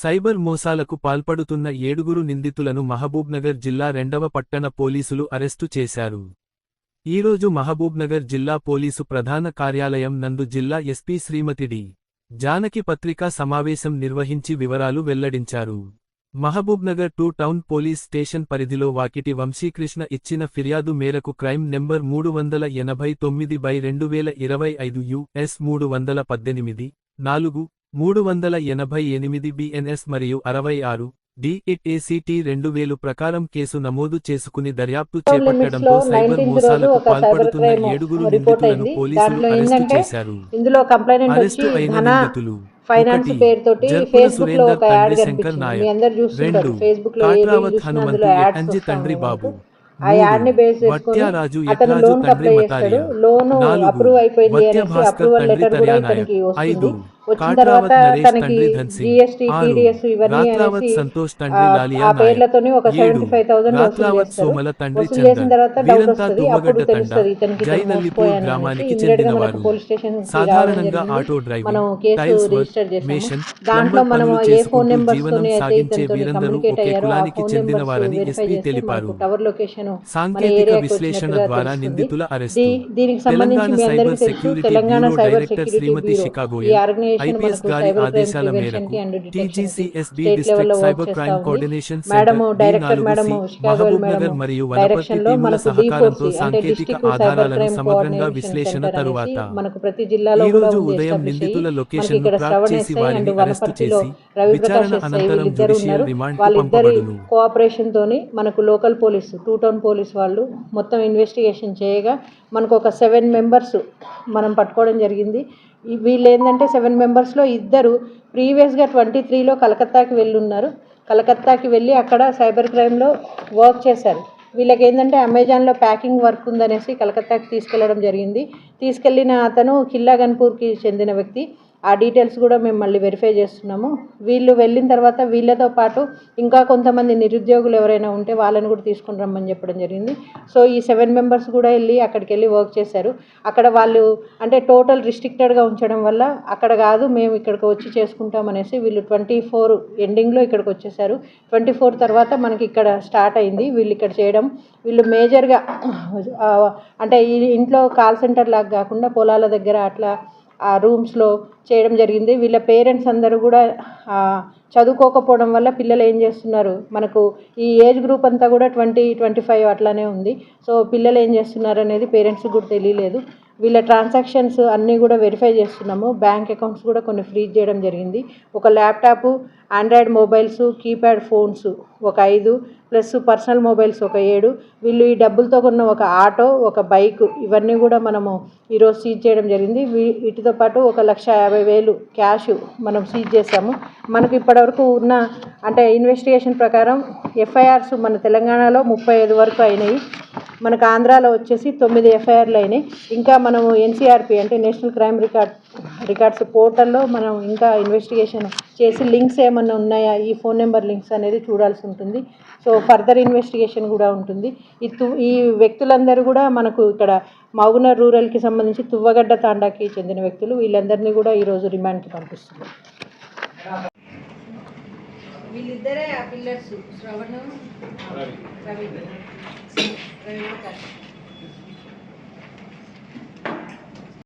Cyber మోసాలకు పాల్పడుతున్న ఏడుగురు నిందితులను మహబూబ్నగర్ జిల్లా రెండవ పట్టణ పోలీసులు అరెస్టు చేశారు. ఈరోజు మహబూబ్నగర్ జిల్లా పోలీసు ప్రధాన కార్యాలయం నందు జిల్లా ఎస్పీ శ్రీమతి డి. జానకి పత్రికా సమావేశం నిర్వహించి వివరాలు వెల్లడించారు. Mahabubnagar two town police station పరిధిలో వాకిటి వంశీకృష్ణ ఇచ్చిన ఫిర్యాదు మేరకు క్రైమ్ నెంబర్ మూడు వందల ఎనభై తొమ్మిది బై రెండు వేల ఇరవై ఐదు యుఎస్ మూడు వందల పద్దెనిమిది నాలుగు మూడు వందల ఎనభై ఎనిమిది బిఎన్ఎస్ మరియు అరవై ఆరు డిఇట్ఏసిటి రెండు వేలు ప్రకారం కేసు నమోదు చేసుకుని దర్యాప్తు చేపట్టడంతో సైబర్ 19th మోసాలకు పాల్పడుతున్న ఏడుగురు నిందితులను. పోలీసులు అరెస్టు చేశారు అరెస్టు అయిన నిందితులు ఫైనాన్స్ ఒకటి, పేరుతోటి జర్పుల ఫేస్బుక్లో సురేందర్ ఒక యాడ్ తండ్రి కనిపించింది అందరు చూస్తుంటారు ఫేస్బుక్లో బాబు ఉంటాయి. ఆ యాడ్ని బేస్ చేసుకొని వత్యారాజు అతను ఎట్లాజు లోన్ తండ్రి అప్లై చేస్తాడు మతారియా. లోన్ నాలుగు, అప్రూవ్ అయిపోయింది అనేసి అప్రూవల్ లెటర్ కూడా ఇతనికి వస్తుంది వచ్చిన తర్వాత తనకి. జిఎస్టీ టీడీఎస్ ఇవన్నీ అనేసి ఆ. పేర్లతోని ఒక సెవెంటీ ఫైవ్ థౌసండ్ వసూలు చేసిన. తర్వాత డౌట్ వస్తుంది అప్పుడు తెలుస్తుంది. ఇతనికి ఇమ్మీడియట్గా. మనకు పోలీస్ స్టేషన్ సాధారణంగా ఆటో డ్రైవింగ్, మనం కేసు రిజిస్టర్ చేసాము దాంట్లో మనం ఏ ఫోన్ నెంబర్స్ జీవనం తోని అయితే ఇతనితో కమ్యూనికేట్ అయ్యారో ఆ ఫోన్ నెంబర్స్ వెరిఫై మనకు టవర్ లొకేషన్ మన సాంకేతిక ఏరియాకి విశ్లేషణ వచ్చినట్టుగా ద్వారా తెలుస్తుంది. దీనికి సంబంధించి తెలంగాణ మీ అందరికీ తెలుసు Telangana cyber director security Shrimati bureau ఈ ఆర్గనైజేషన్ ఐపీఎస్ గారి ఆదేశాల మేరకు TGCSB district cyber crime coordination centre Mahabubnagar madam మరియు వనపర్తి టీముల సహకారంతో D4C అంటే సాంకేతిక ఆధారాలను సమగ్రంగా విశ్లేషణ తరువాత ఈ రోజు ఉంది ఉదయం నిందితుల. లొకేషన్ ట్రాక్ చేసి వారిని అరెస్టు చేసి ఎస్ఐ వీళ్ళిద్దరు ఉన్నారు. వాళ్ళిద్దరి కోఆపరేషన్ తోని మనకు local police two town police వాళ్ళు మొత్తం ఇన్వెస్టిగేషన్ చేయగా మనకు ఒక సెవెన్ మెంబర్స్ మనం పట్టుకోవడం జరిగింది. వీళ్ళు ఏంటంటే సెవెన్ మెంబర్స్లో ఇద్దరు ప్రీవియస్గా ట్వంటీ త్రీలో కలకత్తాకి వెళ్ళి ఉన్నారు కలకత్తాకి వెళ్ళి అక్కడ సైబర్ క్రైమ్లో వర్క్ చేశారు. వీళ్ళకి ఏంటంటే అమెజాన్లో ప్యాకింగ్ వర్క్ ఉందనేసి కలకత్తాకి తీసుకెళ్ళడం జరిగింది. తీసుకెళ్ళిన అతను కిల్లా గన్పూర్కి చెందిన వ్యక్తి. ఆ డీటెయిల్స్ కూడా మేము మళ్ళీ వెరిఫై చేస్తున్నాము. వీళ్ళు వెళ్ళిన తర్వాత వీళ్ళతో పాటు ఇంకా కొంతమంది నిరుద్యోగులు ఎవరైనా ఉంటే వాళ్ళని కూడా తీసుకుని రమ్మని చెప్పడం జరిగింది. సో ఈ సెవెన్ మెంబర్స్ కూడా వెళ్ళి అక్కడికి వెళ్ళి వర్క్ చేశారు. అక్కడ వాళ్ళు అంటే టోటల్ రిస్ట్రిక్టెడ్గా ఉంచడం వల్ల అక్కడ కాదు మేము ఇక్కడికి వచ్చి చేసుకుంటాం అనేసి వీళ్ళు ట్వంటీ ఫోర్ ఎండింగ్లో ఇక్కడికి వచ్చేసారు. ట్వంటీ ఫోర్ తర్వాత మనకి ఇక్కడ స్టార్ట్ అయింది. వీళ్ళు ఇక్కడ చేయడం వీళ్ళు మేజర్గా అంటే ఈ ఇంట్లో కాల్ సెంటర్ లాగా కాకుండా పొలాల దగ్గర అట్లా రూమ్స్లో చేయడం జరిగింది. వీళ్ళ పేరెంట్స్ అందరూ కూడా చదువుకోకపోవడం వల్ల పిల్లలు ఏం చేస్తున్నారు? మనకు ఈ ఏజ్ గ్రూప్ అంతా కూడా ట్వంటీ ట్వంటీ ఫైవ్ అట్లానే ఉంది. సో పిల్లలు ఏం చేస్తున్నారు అనేది పేరెంట్స్కి కూడా తెలియలేదు. వీళ్ళ ట్రాన్సాక్షన్స్ అన్నీ కూడా వెరిఫై చేస్తున్నాము. బ్యాంక్ అకౌంట్స్ కూడా కొన్ని ఫ్రీజ్ చేయడం జరిగింది. ఒక laptop android mobiles keypad phones ఒక ఐదు ప్లస్ పర్సనల్ మొబైల్స్ ఒక ఏడు. వీళ్ళు ఈ డబ్బులతో కొన్న ఒక ఆటో ఒక బైక్ ఇవన్నీ కూడా మనము ఈరోజు సీజ్ చేయడం జరిగింది. వీ- వీటితో పాటు ఒక లక్ష యాభై వేలు క్యాష్ మనం సీజ్ చేసాము మనకు ఇప్పటివరకు ఉన్న అంటే ఇన్వెస్టిగేషన్ ప్రకారం ఎఫ్ఐఆర్స్ మన తెలంగాణలో ముప్పై ఐదు వరకు అయినాయి. మనకు ఆంధ్రాలో వచ్చేసి తొమ్మిది ఎఫ్ఐఆర్లు అయినాయి. ఇంకా మనము ఎన్సీఆర్పి అంటే నేషనల్ క్రైమ్ రికార్డ్ రికార్డ్స్ పోర్టల్లో మనం ఇంకా ఇన్వెస్టిగేషన్ చేసి లింక్స్ ఏమన్నా ఉన్నాయా? ఈ ఫోన్ నెంబర్ లింక్స్ అనేది చూడాల్సి ఉంటుంది. సో ఫర్దర్ ఇన్వెస్టిగేషన్ కూడా ఉంటుంది. ఈ తు ఈ వ్యక్తులందరూ కూడా మనకు ఇక్కడ మౌగున రూరల్కి సంబంధించి తువ్వగడ్డ తాండాకి చెందిన వ్యక్తులు. వీళ్ళందరినీ కూడా ఈరోజు రిమాండ్కి పంపిస్తున్నారు వీళ్ళిద్దరే ఆ పిల్లర్స్ శ్రవణ్ రవి. రవి.